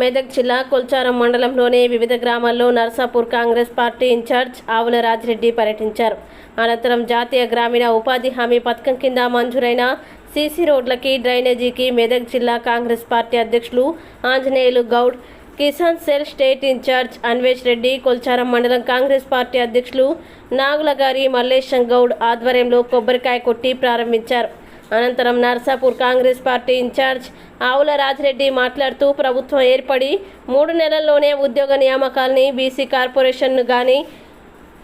మెదక్ జిల్లా కొల్చారం మండలంలోని వివిధ గ్రామాల్లో నర్సాపూర్ కాంగ్రెస్ పార్టీ ఇన్ఛార్జ్ ఆవుల రాజిరెడ్డి పర్యటించారు. అనంతరం జాతీయ గ్రామీణ ఉపాధి హామీ పథకం కింద మంజూరైన సీసీ రోడ్లకి డ్రైనేజీకి మెదక్ జిల్లా కాంగ్రెస్ పార్టీ అధ్యక్షులు Anjaneyulu Goud Kisan cell state incharge Anvesh Reddy Kolcharam మండలం కాంగ్రెస్ పార్టీ అధ్యక్షులు నాగులగారి మల్లేశం గౌడ్ ఆధ్వర్యంలో కొబ్బరికాయ కొట్టి ప్రారంభించారు. అనంతరం నర్సాపూర్ కాంగ్రెస్ పార్టీ ఇన్ఛార్జ్ ఆవుల రాజిరెడ్డి మాట్లాడుతూ ప్రభుత్వం ఏర్పడి మూడు నెలల్లోనే ఉద్యోగ నియామకాల్ని బీసీ కార్పొరేషన్ను కానీ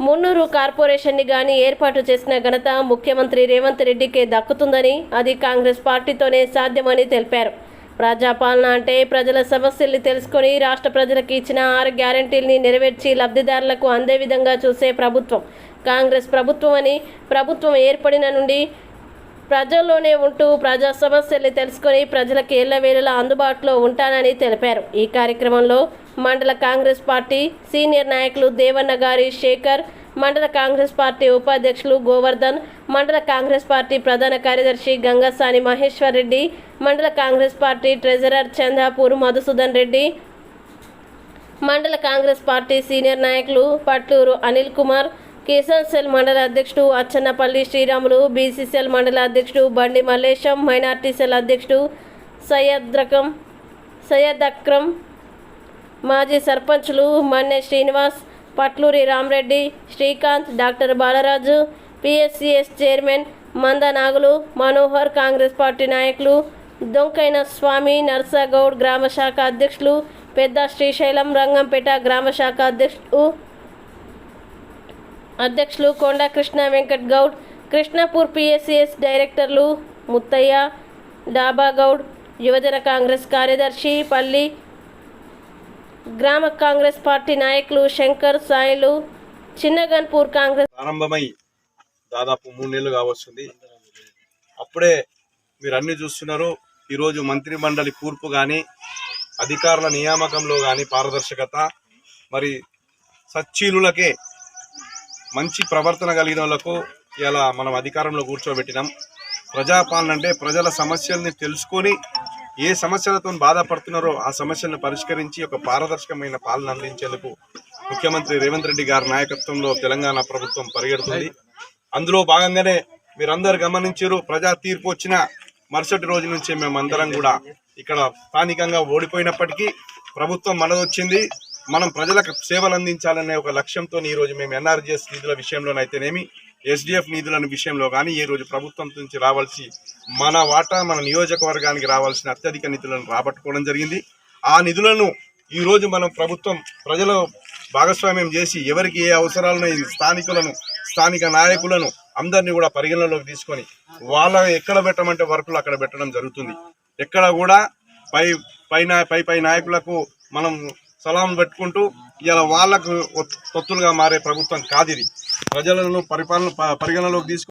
మున్నూరు కార్పొరేషన్ని కానీ ఏర్పాటు చేసిన ఘనత ముఖ్యమంత్రి రేవంత్ రెడ్డికే దక్కుతుందని అది కాంగ్రెస్ పార్టీతోనే సాధ్యమని తెలిపారు. ప్రజాపాలన అంటే ప్రజల సమస్యల్ని తెలుసుకొని రాష్ట్ర ప్రజలకు ఇచ్చిన ఆరు గ్యారంటీల్ని నెరవేర్చి లబ్ధిదారులకు అందే విధంగా చూసే ప్రభుత్వం. కాంగ్రెస్ ప్రభుత్వం అని ప్రభుత్వం ఏర్పడిన నుండి ప్రజల్లోనే ఉంటూ ప్రజా సమస్యల్ని తెలుసుకొని ప్రజలకు ఎల్లవేళలా అందుబాటులో ఉంటానని తెలిపారు. ఈ కార్యక్రమంలో మండల కాంగ్రెస్ పార్టీ సీనియర్ నాయకులు దేవన్న గారి శేఖర్ మండల కాంగ్రెస్ పార్టీ ఉపాధ్యక్షులు గోవర్ధన్ మండల కాంగ్రెస్ పార్టీ ప్రధాన కార్యదర్శి గంగసాని మహేశ్వర్ రెడ్డి మండల Congress party treasurer Chandapur Madhusudan Reddy మండల కాంగ్రెస్ పార్టీ సీనియర్ నాయకులు పట్లూరు అనిల్ కుమార్ కిసాన్ సెల్ మండల అధ్యక్షుడు అచ్చన్నపల్లి శ్రీరాములు బీసీసీఎల్ మండల అధ్యక్షుడు బండి మల్లేశం మైనార్టీ సెల్ అధ్యక్షుడు సయ్యద్ రకం సయ్యద్ అక్రమ్ మాజీ సర్పంచులు Manne Srinivas Patluri Ramareddy Srikanth doctor Balaraju PSCS chairman Manda Nagulu Manohar Congress party నాయకులు దొంకైన స్వామి నర్సాగౌడ్ గ్రామ శాఖ అధ్యక్షులు పెద్ద శ్రీశైలం రంగంపేట గ్రామ శాఖ అధ్యక్షుడు అధ్యక్షులు కొండ కృష్ణ వెంకట్ గౌడ్ కృష్ణపూర్ పిఎస్సిఎస్ డైరెక్టర్లు ముత్తయ్య డాబా గౌడ్ యువజన కాంగ్రెస్ కార్యదర్శి పల్లి గ్రామ కాంగ్రెస్ పార్టీ నాయకులు శంకర్ సాయిలు చిన్నగన్పూర్ కాంగ్రెస్ ప్రారంభమై దాదాపు మూడు నెలలు కావస్తుంది అప్పుడే మీరు అన్ని చూస్తున్నారు. ఈరోజు మంత్రి మండలి కూర్పు కానీ అధికారుల నియామకంలో కానీ పారదర్శకత. మరి సచ్చీలులకే మంచి ప్రవర్తన కలిగిన వాళ్ళకు ఇలా మనం అధికారంలో కూర్చోబెట్టినాం. ప్రజాపాలన అంటే ప్రజల సమస్యల్ని తెలుసుకొని ఏ సమస్యలతో బాధపడుతున్నారో ఆ సమస్యలను పరిష్కరించి ఒక పారదర్శకమైన పాలన అందించేందుకు ముఖ్యమంత్రి రేవంత్ రెడ్డి గారి నాయకత్వంలో తెలంగాణ ప్రభుత్వం పరిగెడుతుంది. అందులో భాగంగానే మీరందరు గమనించారు ప్రజా తీర్పు వచ్చిన మరుసటి రోజు నుంచి మేమందరం కూడా ఇక్కడ స్థానికంగా ఓడిపోయినప్పటికీ ప్రభుత్వం మనదొచ్చింది మనం ప్రజలకు సేవలు అందించాలనే ఒక లక్ష్యంతో ఈ రోజు మేము ఎన్ఆర్జీఎస్ నిధుల విషయంలోనైతేనేమి ఎస్డిఎఫ్ నిధుల విషయంలో కానీ ఈ రోజు ప్రభుత్వం నుంచి రావాల్సి మన వాటా మన నియోజకవర్గానికి రావాల్సిన అత్యధిక నిధులను రాబట్టుకోవడం జరిగింది. ఆ నిధులను ఈరోజు మనం ప్రభుత్వం ప్రజల భాగస్వామ్యం చేసి ఎవరికి ఏ అవసరాలను స్థానికులను స్థానిక నాయకులను అందరినీ కూడా పరిగణనలోకి తీసుకొని వాళ్ళ ఎక్కడ పెట్టమంటే వర్కులు అక్కడ పెట్టడం జరుగుతుంది. ఎక్కడ కూడా పై పై పై పై నాయకులకు మనం సలాం పెట్టుకుంటూ ఇలా వాళ్ళకు ఒత్తులుగా మారే ప్రభుత్వం కాదు ఇది ప్రజలను పరిపాలన ప- తీసుకు